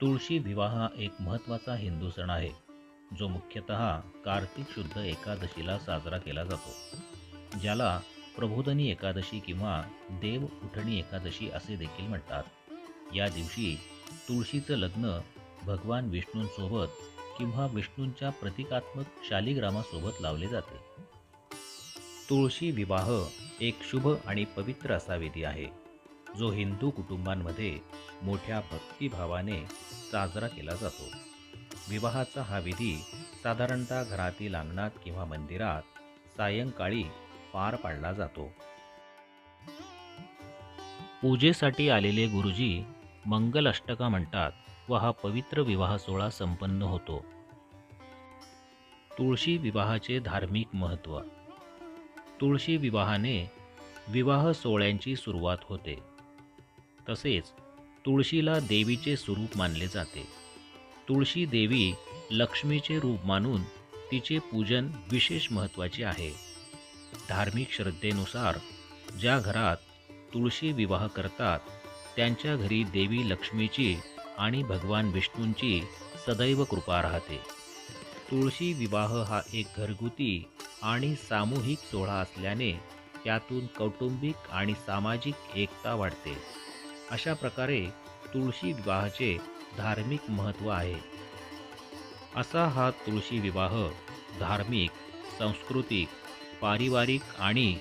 तुळशी विवाह हा एक महत्त्वाचा हिंदू सण आहे जो मुख्यतः कार्तिक शुद्ध एकादशीला साजरा केला जातो ज्याला प्रबोधनी एकादशी किंवा देव उठणी एकादशी असे देखील म्हणतात. या दिवशी तुळशीचं लग्न भगवान विष्णूंसोबत किंवा विष्णूंच्या प्रतिकात्मक शालिग्रामासोबत लावले जाते. तुळशी विवाह एक शुभ आणि पवित्र असा विधी आहे. जो हिंदू कुटुंबांमध्ये मोठ्या भक्तिभावाने साजरा केला जातो. विवाहाचा हा विधी साधारणतः घरातील अंगणात किंवा मंदिरात सायंकाळी पार पाडला जातो. पूजेसाठी आलेले गुरुजी मंगल अष्टका म्हणतात व हा पवित्र विवाह सोहळा संपन्न होतो. तुळशी विवाहाचे धार्मिक महत्त्व. तुळशी विवाहाने विवाह सोहळ्यांची सुरुवात होते. तसेच तुळशीला देवीचे स्वरूप मानले जाते. तुळशी देवी लक्ष्मीचे रूप मानून तिचे पूजन विशेष महत्त्वाचे आहे. धार्मिक श्रद्धेनुसार ज्या घरात तुळशी विवाह करतात त्यांच्या घरी देवी लक्ष्मीची आणि भगवान विष्णूंची सदैव कृपा राहते. तुळशी विवाह हा एक घरगुती आणि सामूहिक सोहळा असल्याने त्यातून कौटुंबिक आणि सामाजिक एकता वाढते. अशा प्रकारे तुळशी विवाहाचे धार्मिक महत्त्व आहे. असा हा तुळशी विवाह धार्मिक सांस्कृतिक पारिवारिक आणि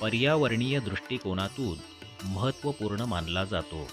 पर्यावरणीय दृष्टिकोनातून महत्त्वपूर्ण मानला जातो.